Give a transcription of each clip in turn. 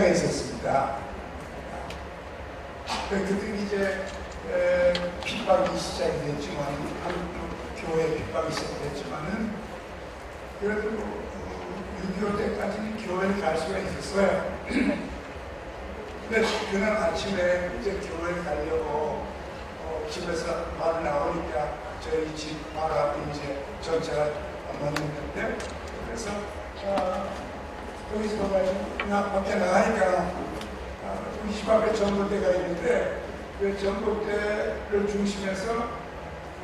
평양에 있었습니다. 그때 이제 에, 핍박이 시작이 됐지만 한국 교회 핍박이 시작됐지만은 그래도 어, 6.25 때까지는 교회를 갈 수가 있었어요. 근데 그날 아침에 이제 교회를 가려고 어, 집에서 말 나오니까 저희 집 바로 앞에 이제 전차가 멈는데 그래서 어, 거기서 가지고 나 밖에 나가니까 어, 우리 집 앞에 전봇대가 있는데 그 전봇대를 중심해서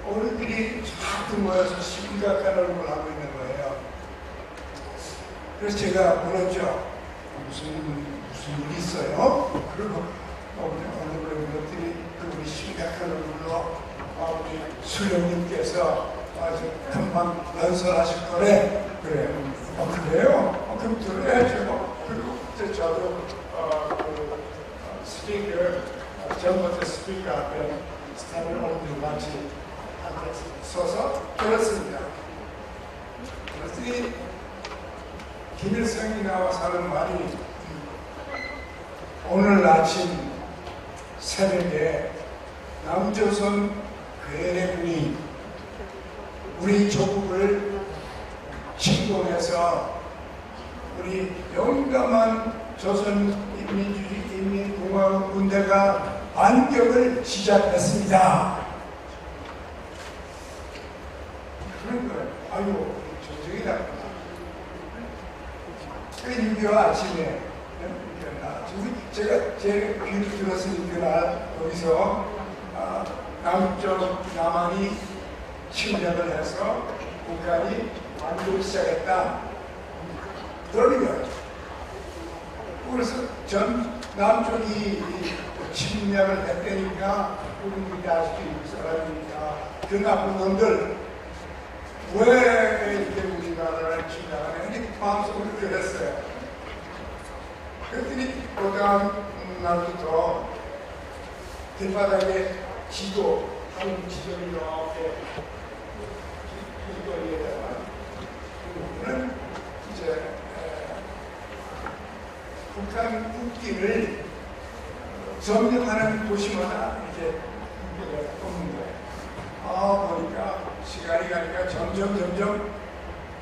어른들이 자꾸 모여서 심각한 얼굴을 하고 있는 거예요. 그래서 제가 물었죠. 무슨 무슨 일이 있어요? 그리고 어머니 어느 분들이 그 우리 심각한 얼굴로 아버지 수령님께서 아주 금방 연설하실 거래. 그래. 어, 그래요? 어, 그럼 들어야죠. 뭐. 그리고 이제 저도 어, 그 어, 스피커 어, 전부터 스피커 앞에 스타를 어른들 같 서서 들었습니다. 그랬더니 김일성이 나와서 하는 말이 오늘 아침 새벽에 남조선 괴뢰군이 우리 조국을 침공해서 우리 용감한 조선인민주의 인민공화국 군대가 반격을 시작했습니다. 그런 거예요. 아유, 조정이다. 그6.25 아침에 우리 제가 제 귀를 들었으니까 거기서 아, 남쪽 남한이 침략을 해서 북한이 반격을 시작했다. 그러는 거예요. 그래서 전 남쪽이 침략을 했다니까 우리 이 사람이니까 그 나쁜 놈들 왜 이렇게 우리나라를 침략하냐 마음속으로 그랬어요. 그랬더니 그 다음 날부터 길바닥에 지도, 한국 지도를 이렇게 길거리에다가 그는 이제 에, 북한 국기를 점령하는 도시마다 이렇게 국기를 뽑는 거예요. 아 보니까 시간이 가니까 점점 점점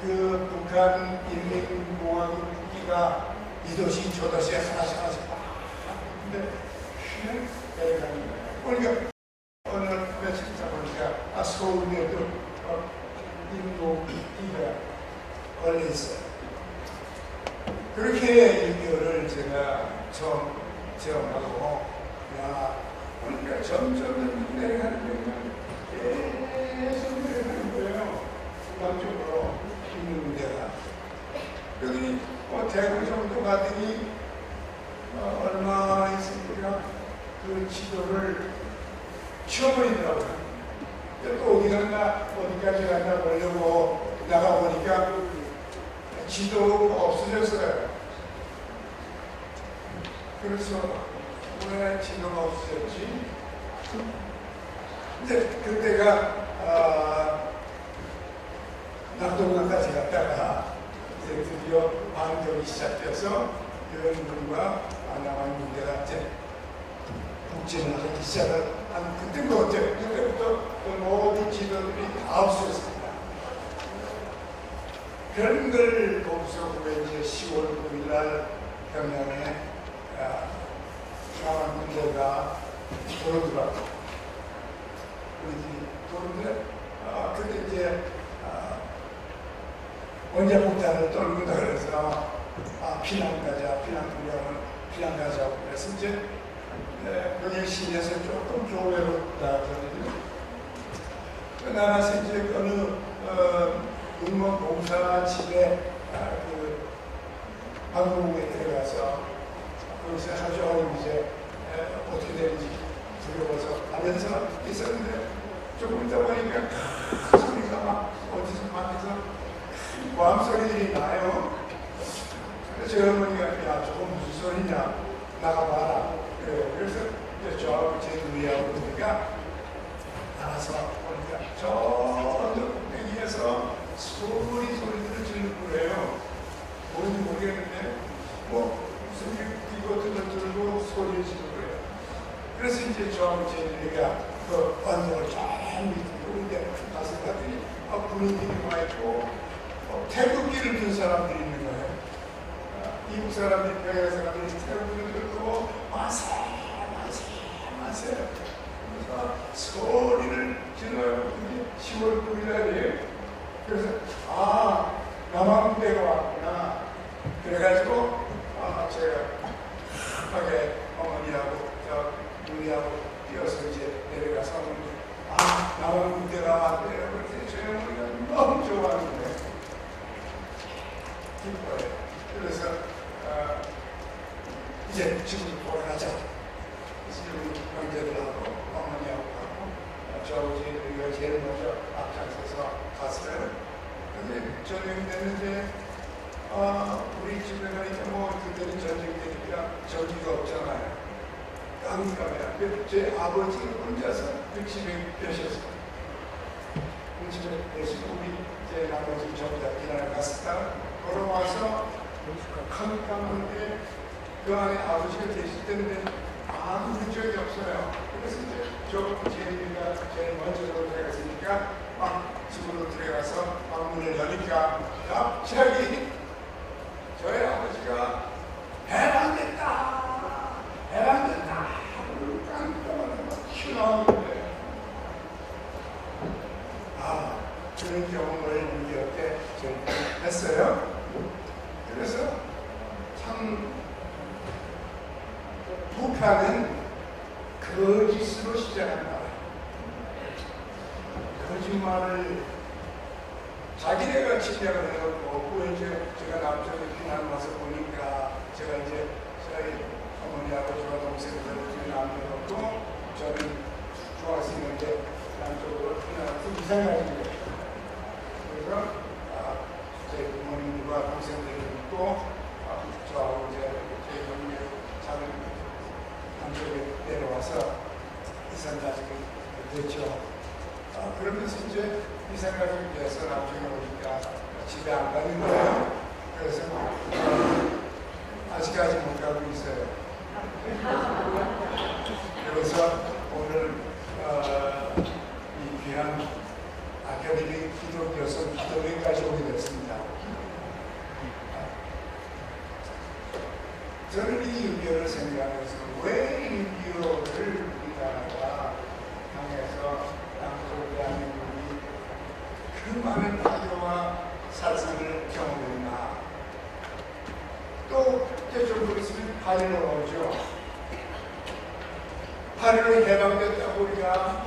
그 북한 인민공화국 국기가 이 도시 저 도시에 하나씩 하나씩 막 근데 쉬는 내려가는 거예요. 그러니까 어느 며칠 있다 보니까 아 서울에도 어, 인도기가 걸려 있어요. 그렇게 유교를 제가 처음 체험하고 야 그러니까 점점 내려가는 거예요. 계속 내려가는 거예요. 남쪽으로 있는 문제가. 그러더니 어, 대구 정도 가더니 어, 얼마 있으니까 그 지도를 치워버리더라고요. 또 어디 갔나 어디까지 갔나 보려고 나가 보니까 지도가 없어졌어요. 그래서 왜 지도가 없어졌지? 근데 그때가 아, 낙동강까지 갔다가 이제 드디어 반격이 시작돼서 여행군과 남한 군대가 이제 북진을 하기 시작을 한것 같아요. 그때부터 그 모든 지도들이 다 없어졌습니다. 그런 걸 보고서 이제 10월 9일 날 평양에 아, 남한 군대가 들어오더라고요. 그러지 그런데 아, 그때 이제 아, 언제 폭탄을 떨군다 그래서 아 피난 가자 피난 구경을 피난 가자고 그래서 이제 네, 병일 시내에서 조금 교외롭다 그러거든요. 그 나라에서 이제 어느 어, 공무원 공사 집에 아, 그 방송국에 들어가서 거기서 하루 종일 이제 에, 어떻게 되는지 두려워서 하면서 있었는데 조금 있다 보니까 큰 소리가 막 어디서 밖에서 마음 소리들이 나요. 그래서 제 어머니가 야 저거 무슨 소리냐 나가봐라. 그래서 이제 저하고 제 누이하고 우리가 나와서 보니까 저 꼭대기에서 소리 소리들을 지르는 거예요. 뭔지 모르겠는데 뭐 무슨 이것도 들고 소리 지르는 거예요. 그래서 이제 저하고 제 누이가 그 언덕을 쫙 밑으로 오는데 가서 봤더니 아, 분위기 많이 좋고 어, 태극기를 든 사람들이 있는 거예요. 어, 미국 사람들이 평양 사람들이 태극기를 들고 만세 만세 만세 그래서 소리를 질러요. 그게 10월 9일 날이에요. 그래서 아 남한부대가 왔구나. 그래가지고 아 제가 급하게 어머니하고 저 누이하고 뛰어서 이제 내려가서 아 남한부대가 왔대요. 그랬더니 저희 어머니가 너무 좋아하는데 기뻐요. 그래서 아, 이제 지금 돌아가자. 그래서 우리 형제들하고 어머니하고 가고 어, 저 우리가 제일 먼저 앞장서서 갔어요. 근데 저녁이 됐는데 아, 우리 집에 가니까 뭐 그때는 전쟁 때니까 전기가 없잖아요. 깜깜해요. 근데 제 아버지 혼자서 그 집에 계셨어요. 그 집에 계시고 우리 제 나머지 전부 다避難갔다가 걸어와서 깜깜한데 그 안에 아버지가 계실 때인데 아무 흔적이 없어요. 그래서 이제 저 제리가 제일 먼저 들어갔으니까 막 집으로 들어가서 방문을 여니까 갑자기 저희 아버지가 해방됐다! 해방됐다! 깜깜하게 막 튀어나오는데 아, 그런 경험을 우리 어때 했어요. 그래서 참 북한은 거짓으로 시작한다. 거짓말을 자기네가 침략을 해놓고 그 이제 제가 남쪽에 피난 와서 보니까 제가 이제 저희 어머니하고 저와 동생들 중에 남겨놓고 저는 중학생인데 남쪽으로 피난와서 이상하게 그래서 아, 제 부모님과 동생들을 있고 아, 저하고 이제 저희 어머니 작은 남쪽에 내려와서 이산가족이 됐죠. 아, 그러면서 이제 이산가족이 돼서 나중에 오니까 집에 안 가는 거예요. 그래서 아직까지 못 가고 있어요. 그래서 오늘 어, 이 귀한 아카데미 기독교서 기도회까지 오게 됐습니다. 저는 이 유교를 생각해서 왜 유교를 우리나라가 향해서 남쪽 대한민국이 그 많은 파괴와 살상을 경험했나 또 저쪽으로 있으면 파리로 오죠. 파리로 해방됐다고 우리가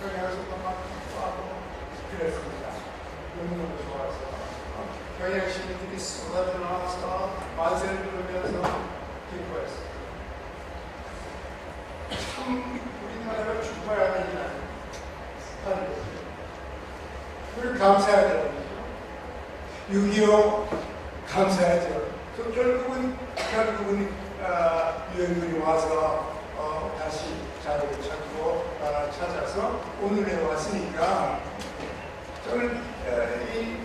평양에서도 막 하고 그랬습니다. 너무너무 좋아서. 평양 시민들이 쏟아져 나와서 만세를 부르면서 기뻐했어요 참 우리나라가 죽어야 되는 파리였어요 되는 거죠 6.25 감사하죠 그 결국은 결국은 아, 유엔군이 와서 어, 다시 자리를 찾고 나라를 찾아서 오늘에 왔으니까 저는 어, 이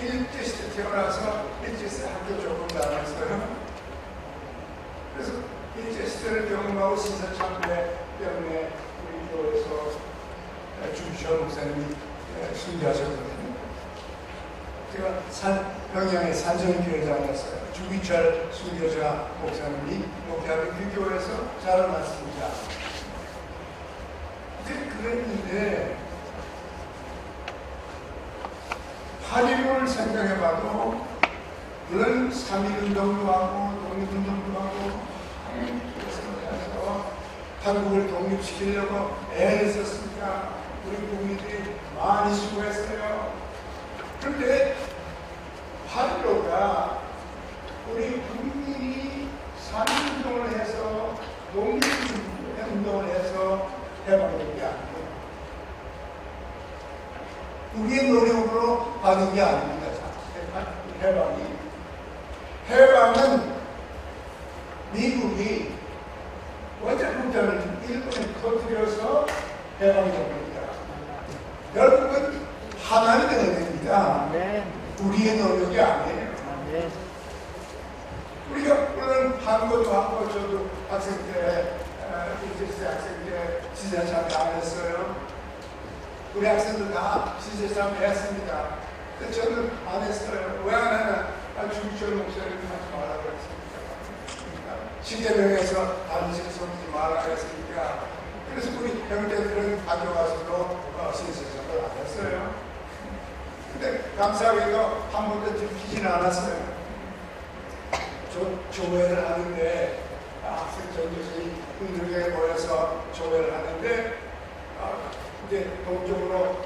일제시대 태어나서 일제시대 학교 조금 다녔어요. 그래서 일제시대를 경험하고 신사참배 때문에 우리 교회에서 주주현 목사님이 에, 순교하셨거든요. 제가 산, 평양의 산정교회장이었어요. 주기철 순교자 목사님이 목회하는 그 교회에서 자라났습니다. 근데 그랬는데 8.15를 생각해봐도 물론 3.1운동도 하고 독립운동도 하고 한국을 독립시키려고 애를 썼으니까 우리 국민들이 많이 수고했어요. 그런데 8.15가 우리 국민이 3.1운동을 해서 독립운동을 해서 해방된 게 아니에요. 우리의 노력으로 받은 게 아닙니다. 해방이. 해방은 미국이 원자폭탄을 일본에 터뜨려서 해방이 됩니다. 결국은 하나는 되어야 됩니다. 아멘. 우리의 노력이 아니에요. 아멘. 우리가 물론 한국도 하고 저도 학생 때 이제 학생 때 시세참 안 했어요. 우리 학생들 다 시세참 했습니다. 근데 저는 안 했어요. 왜 안 하냐? 아, 주기철 목사님 하지 말라고 했으니까. 십계명에서 단식 섬지 말라 했으니까. 그래서 우리 형제들은 가져가서도 어, 시세참을 안 했어요. 근데 감사하게도 한 번도 들키지는 않았어요. 조, 조회를 하는데 아, 학생 전교생이 흔들게 모여서 조회를 하는데 아, 이제 동쪽으로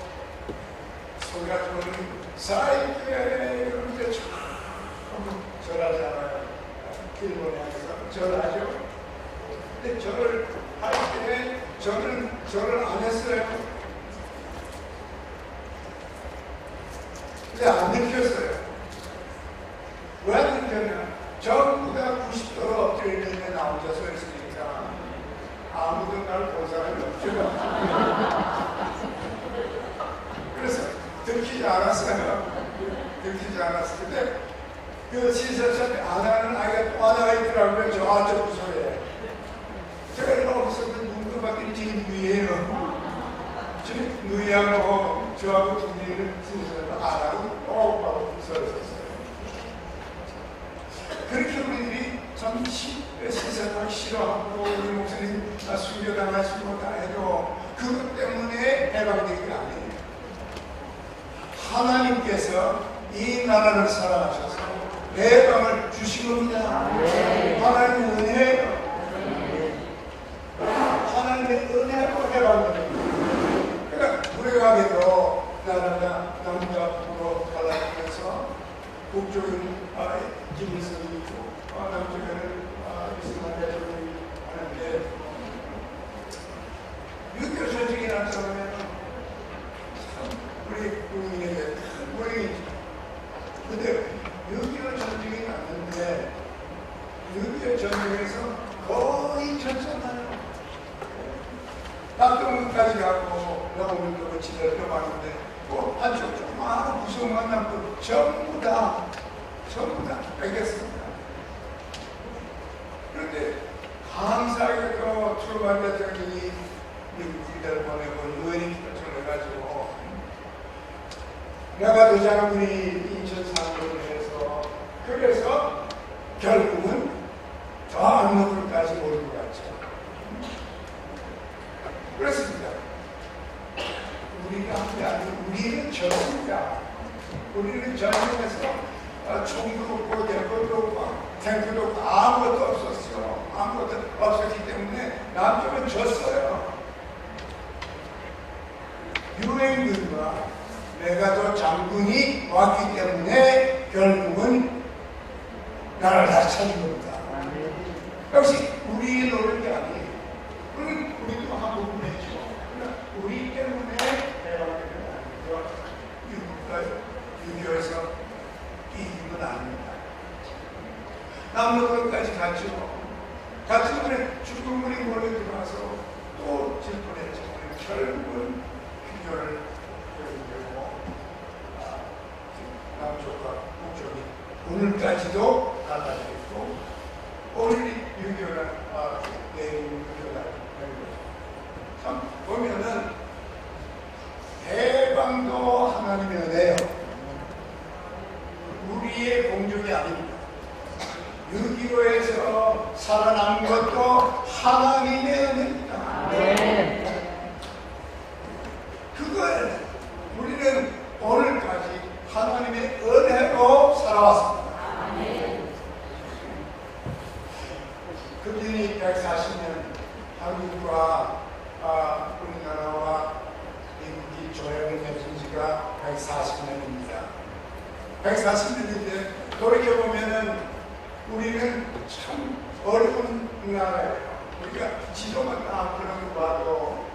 소리가 들어오는 사이클 이런데 참 절하잖아요. 일본에 가서 절하죠. 근데 절을 할 때 저는 절을 안 했어요. 근데 안 들켰어요. 왜 안 들켰냐? 전부 다 90도로 엎드려 있는데 나 혼자 서 있으니까 아무도 날 본 사람이 없죠. 그래서 들키지 않았어요. 들키지 않았을 때, 그 시설샵에 안 하는 아이가 또 하나가 있더라고요. 저 안쪽 부서에. 제가 이러고서 눈도 봤더니 지금 누이에요. 지금 누이하고 저하고 둘이는 시설샵을 안 하고 어, 바로 서 있었어요. 그렇게 우리들이 참 시- 시설하기 싫어하고 우리 목사님 아, 순교당하시고 다 해도 그것 때문에 해방되기가 아니에요. 하나님께서 이 나라를 사랑하셔서 해방을 주신 겁니다. 하나님의 은혜예요. 하나님의 은혜로 해방됩니다. 그러니까 우리가 하게도 나라가 남자 북으로 갈라지면서 북쪽은 아, 김일성이 있고 아, 남쪽에는 아, 이승만 대통령이 하는데 유교 전쟁이라는 사람에는 참 우리 국민에게 큰 고행이죠 6.25 전쟁이 났는데 6.25 전쟁에서 거의 졌잖아요. 낙동까지 가고 영웅도 거치를 펴봤는데 또 한쪽 조그마한 구석만 남고 전부 다 전부 다 뺏겼습니다. 그런데 감사하게도 출발 대통령이 미국 기대를 보내고 유엔이 기도를 해가지고 내가 인천 상도를 해서 그래서 결국은 저 악로들까지 몰고 갔죠. 그렇습니다. 우리가 아니고 우리는 졌습니다. 우리는 전쟁에서 어, 총도 없고 대포도 없고 탱크도 없고 아무것도 없었어요. 아무것도 없었기 때문에 남쪽은 졌어요. 유엔군과 메가도 장군이 왔기 때문에 결국은 나라를 다시 찾은 겁니다. 역시 우리의 노력이 아니에요. 우리, 우리도 한부분 했죠. 그러나 우리 때문에 대박되는 아니죠. 유교에서 이긴 건 아닙니다. 남로까지 갔죠. 같은 분에 죽은 분이 몰래 들어와서 또 질문했죠. 결국은 유교를 결국되고 아, 남쪽과 북쪽이 오늘까지도 갈라져 있고 오늘 유교가 아, 내일 유교가 되는 거죠. 참 보면은 해방도 하나님의 은혜요. 우리의 공적이 아닙니다. 6.25에서 살아난 것도 하나님의 은혜입니다. 그걸 우리는 오늘까지 하나님의 은혜로 살아왔습니다. 금년이 140년 한국과 아, 우리나라와 미국이 조약을 맺은 지가 140년입니다. 140년인데 돌이켜보면은 우리는 참 어려운 나라예요. 우리가 지도만 딱 그런 거 봐도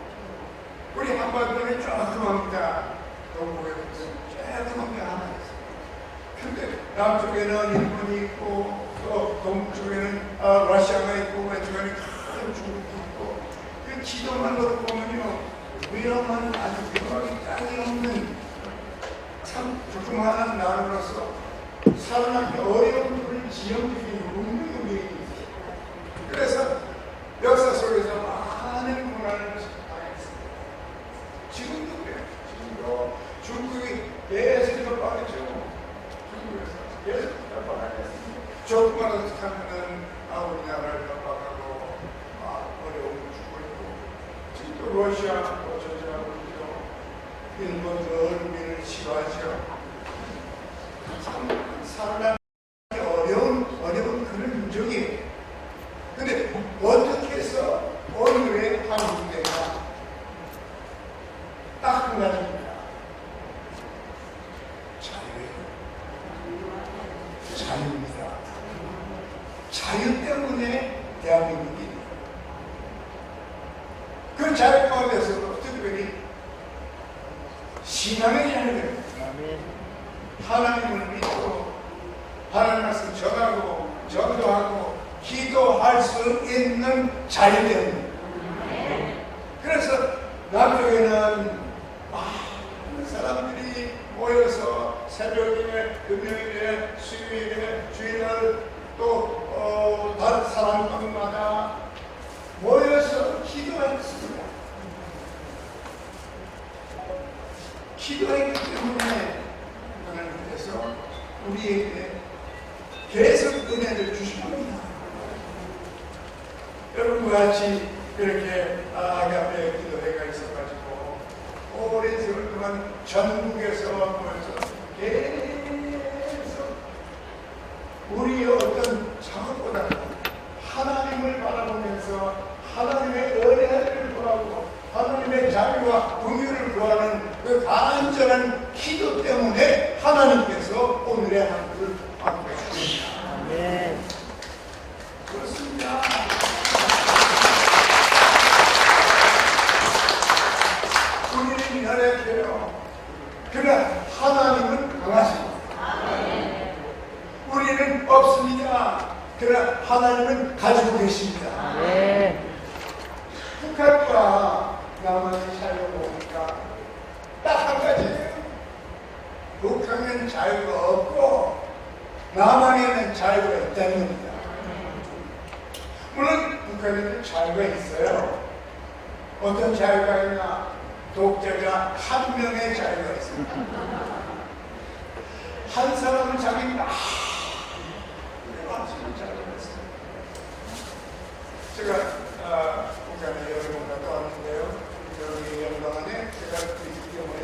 우리 한반도는 조그맣다. 동북에 무슨 조그만 게 하나 있어요. 근데 남쪽에는 일본이 있고 또 동쪽에는 아, 러시아가 있고 왼쪽에는 큰 중국이 있고 그 지도만으로 보면요 위험한 아주 위험하기 땅이 없는 참 조그마한 나라로서 살아남기 어려운 그런 지형적인 운명의 있어요. 그래서 역사 속에서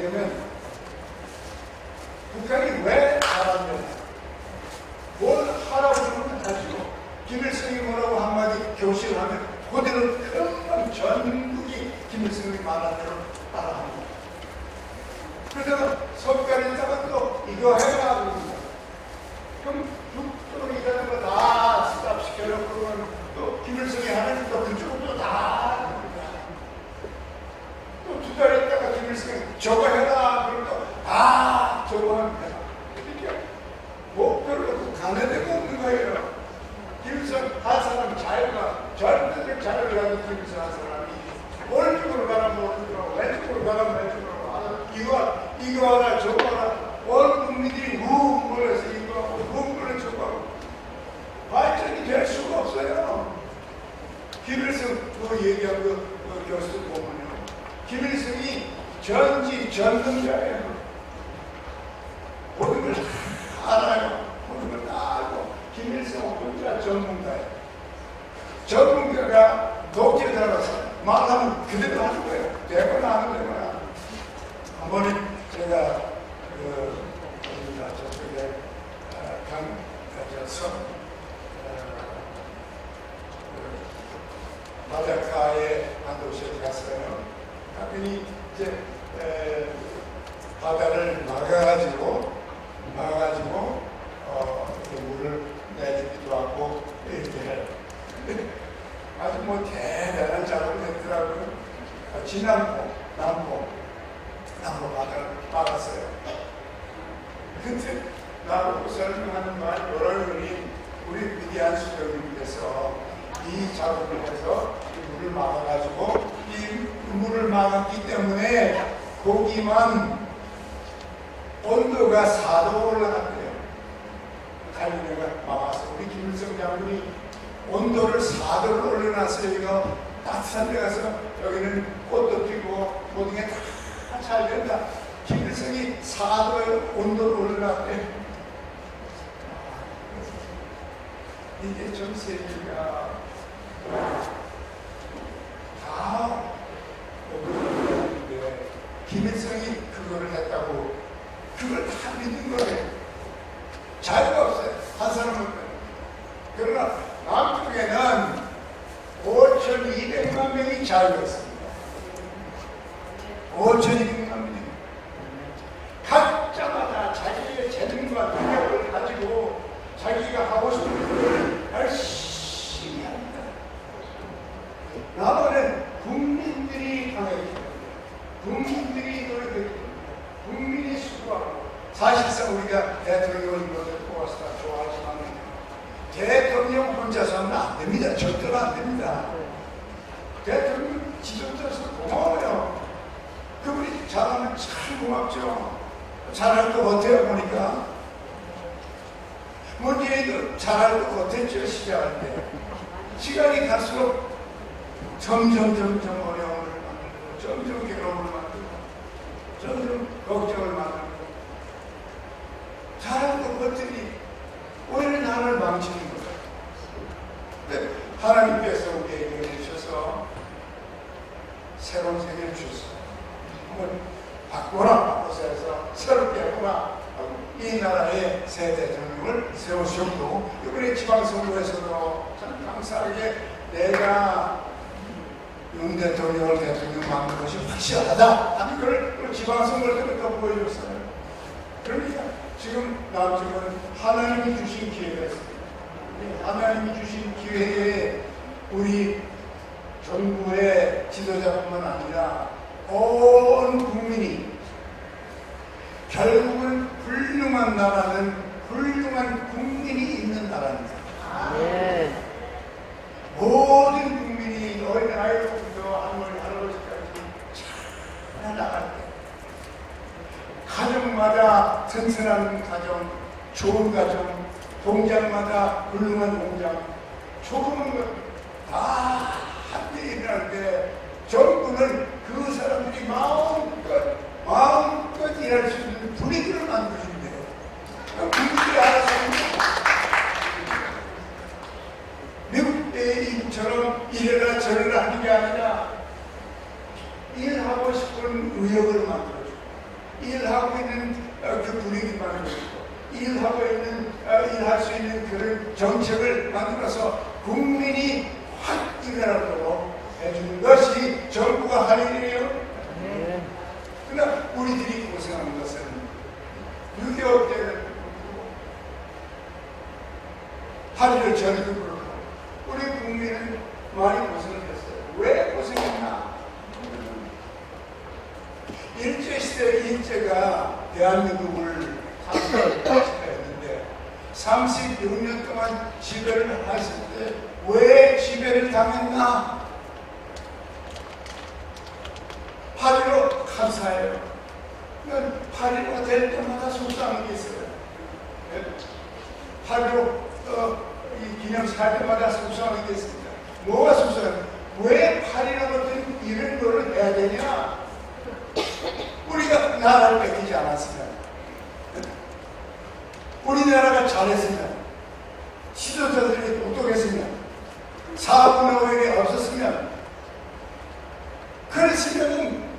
뭐냐면 북한이 왜 잘하느냐 뭘 하라고 그러면 하죠. 김일성이 뭐라고 한마디 교실을 하면 그대로 금방 전국이 김일성이 말한 대로 따라합니다. 그러다가 석가리다가 또 이거 해라 그럽니다. 그럼 북쪽으로 이가는 거다 스탑시켜놓고 그러면 또 김일성이 하는 또 그쪽으로 다 합니다. 또 두 달 있다가 김일성이 저거 해라 그러면 또다 저거 합니다. 이렇게 목표를 놓고 가는 데가 없는 거예요. 김일성 한 사람 자유가 절대적 자유를 가진 김일성 한 사람이 오른쪽으로 가라면 오른쪽으로 왼쪽으로 가라면 왼쪽으로 아, 이거 이거 하라 저거 하라 온 국민들이 웅 몰려서 이거 하고 웅 몰려 저거 하고 발전이 될 수가 없어요. 김일성 그 얘기한 그, 그 교수 보면요. 김일성이 전지 전능자예요. 모든 걸 다 알아요. 모든 걸 다 알고 김일성 혼자 전문가예요. 전문가가 독재자라서 말하면 그대로 하는 거예요. 되거나 안 되거나. 한 번에 제가 그 어디가 저쪽에 어, 강, 그 바닷가에 한 도시에 갔어요. 갔더니 이제 에, 바다를 막아가지고 막아가지고 어, 물을 내리기도 하고 이렇게 해요. 아주 뭐 대단한 작업을 했더라고요. 아, 진남포, 남포, 바다를 막았어요. 근데 나보고 설명하는 말 여러 분이 우리 위대한 수령님께서 이 작업을 해서 이 물을 막아가지고 이 물을 막았기 때문에 고기만 온도가 4도 올라갔대요. 갈리네가 막아서 우리 김일성 장군이 온도를 4도로 올려놨어요. 이거 따뜻한 데 가서 여기는 꽃도 피고 모든 게 다 잘 된다. 김일성이 사도의 온도를 올라갔대. 아, 이게 전세계가 다 오버인데 김일성이 그거를 했다고 그걸 다 믿는 거예요. 자유가 없어요. 한 사람은. 그러나 남쪽에는 5,200만 명이 자유가 있어요. 하나님께서 우리에게 주셔서 새로운 세계를 주셨어요. 한번 바꿔라 바꿔서 해서 새롭게 해보라 이 나라의 새 대통령을 세우셨고 이번에 지방선거에서도 참 감사하게 내가 윤 대통령을 대통령 만든 것이 확실하다. 하는 걸 지방선거 때부터 보여줬어요. 그러니까 지금 남쪽은 하나님이 주신 기회가 있습니다. 이 하나님이 주신 기회에 우리 정부의 지도자뿐만 아니라 온 국민이 결국은 훌륭한 나라는 훌륭한 국민이 있는 나라입니다. 예. 모든 국민이 어린 아이로부터 할머니, 할아버지까지 잘 나갈 때 가정마다 튼튼한 가정, 좋은 가정, 공장마다 훌륭한 공장, 조금은 다 함께 일하는데 정부는 그 사람들이 마음껏 마음껏 일할 수 있는 분위기를 돼요. 국민들이 알아서. 미국 때 이처럼 이래라 저래라 하는 게 아니라 일하고 싶은 의욕을 만들어주고 일하고 있는 어, 그 분위기 만들어주고 일하고 있는 어, 일할 수 있는 그런 정책을 만들어서 국민이 확 일어나도록 해주는 것이 정부가 할 일이에요. 예. 그러나 우리들이 고생하는 것은 6.25 때는 하루를 전에도 그렇고 우리 국민은 많이 고생을 했어요. 왜 고생했나? 일제시대 일제가 대한민국을 지배했는데 36년 동안 지배를 했을 때왜 지배를 당했나? 8.15 감사해요. 8.15가 될 때마다 속상한 게 있어요. 8.15 어, 이 기념사 때마다 속상한 게 있습니다. 뭐가 속상해? 왜8.15 같은 이런 거를 해야 되냐? 우리가 나라를 뺏기지 않았으면 우리나라가 잘했으면 지도자들이 똑똑했으면 사분의 오일이 없었으면 그랬으면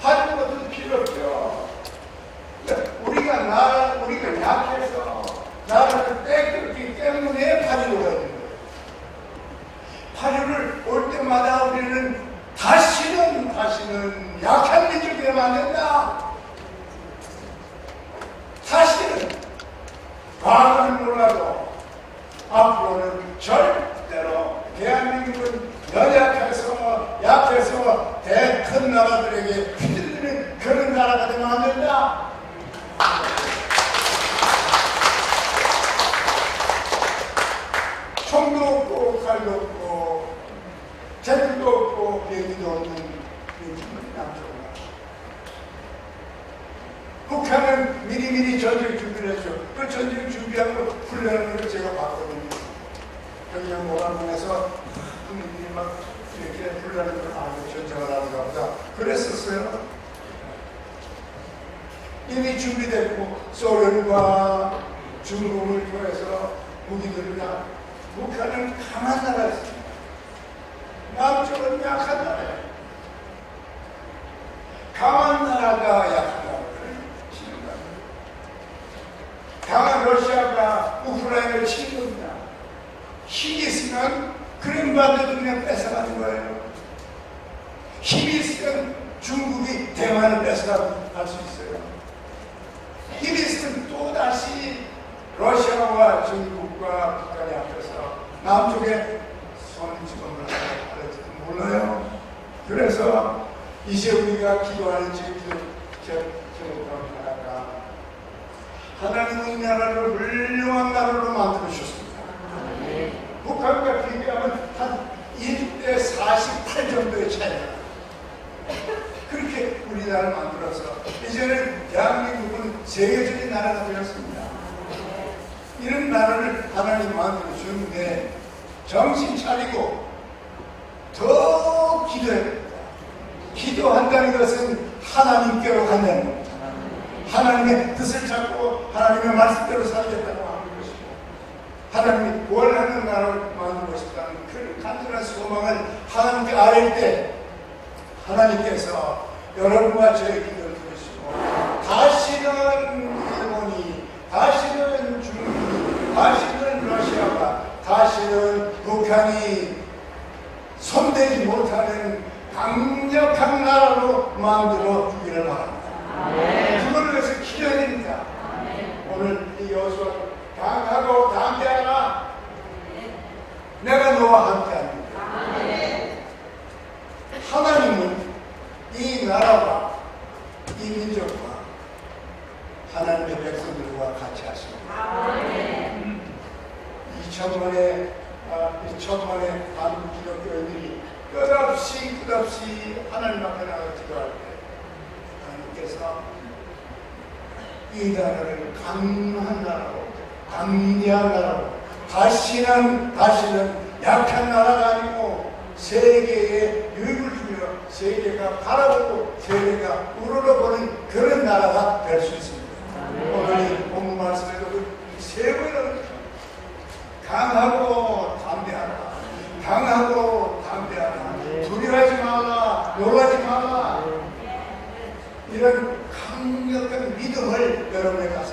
하는 것도 필요 없죠. 그러니까 우리가 나 우리가 약해서 나라를 뺏겼기 때문에 파리로가 있는 거예요. 파리를 올 때마다 우리는 다시는 다시는 약한 민족이 되면 안 된다. 다시는 과거는 몰라도 앞으로는 절대로 대한민국은 연약해서 뭐 약해서 뭐 대큰 나라들에게 휘둘리는 그런 나라가 되면 안 된다. 총도 없고 칼도 없고 재능도 없고 비행기도 없는 남쪽으로 북한은 미리미리 전쟁 준비를 했죠. 그 전쟁 준비하고 훈련하는 걸 제가 봤거든요. 평양 모란문에서 국민들이 막 이렇게 훈련하는 걸 알고 전쟁을 하는가 보다. 그랬었어요. 이미 준비됐고 소련과 중국을 통해서 무기들이나 북한은 강한 나라였습니다. 남쪽은 약한 나라예요. 강한 나라가 약한 나라를 치는 거예요. 강한 러시아가 우크라이나를 치는 겁니다. 힘이 있으면 크림반도도 그냥 뺏어가는 거예요. 힘이 있으면 중국이 대만을 뺏어가고 할수 있어요. 있으면 또다시 러시아와 중국과 북한이 앞에서 남쪽에 손짓을 할지도 몰라요. 그래서 이제 우리가 기도하는 지금 제목하고 하나가 하나님의 나라를 훌륭한 나라로 만들어주셨습니다. 북한과 비교하면 한 1대 48 정도의 차이가 우리나라를 만들어서 이제는 대한민국은 세계적인 나라가 되었습니다. 이런 나라를 하나님 만들어 주는데 정신 차리고 더 됩니다. 기도한다는 것은 하나님께로 겁니다. 하나님의 뜻을 잡고 하나님의 말씀대로 살겠다고 하는 것이고 하나님이 원하는 나라를 만들고 싶다는 그 간절한 소망을 하나님께 아뢰일 때 하나님께서 여러분과 저의 기도를 들으시고 다시는 일본이 다시는 중국이 다시는 러시아가 다시는 북한이 손대지 못하는 강력한 나라로 만들어 주기를 바랍니다. 그걸 위해서 기도해야 됩니다. 오늘 이 여수와 강하고 담대하라. 내가 너와 함께합니다. 하나님은 이 나라와 이 민족과 하나님의 백성들과 같이 하십니다. 이 천만의 아, 이 천만의 한국 기독교인들이 끝없이 끝없이 하나님 앞에 나가 기도할 때 하나님께서 이 나라를 강한 나라로 강대한 나라로 다시는 다시는 약한 나라가 아니고 세계에 유익을 세계가 바라보고 세계가 우러러보는 그런 나라가 될 수 있습니다. 오늘 이 본문 말씀에도 그세 번이나 강하고 담대하라. 강하고 담대하라. 두려워하지 마라. 놀라지 마라. 이런 강력한 믿음을 주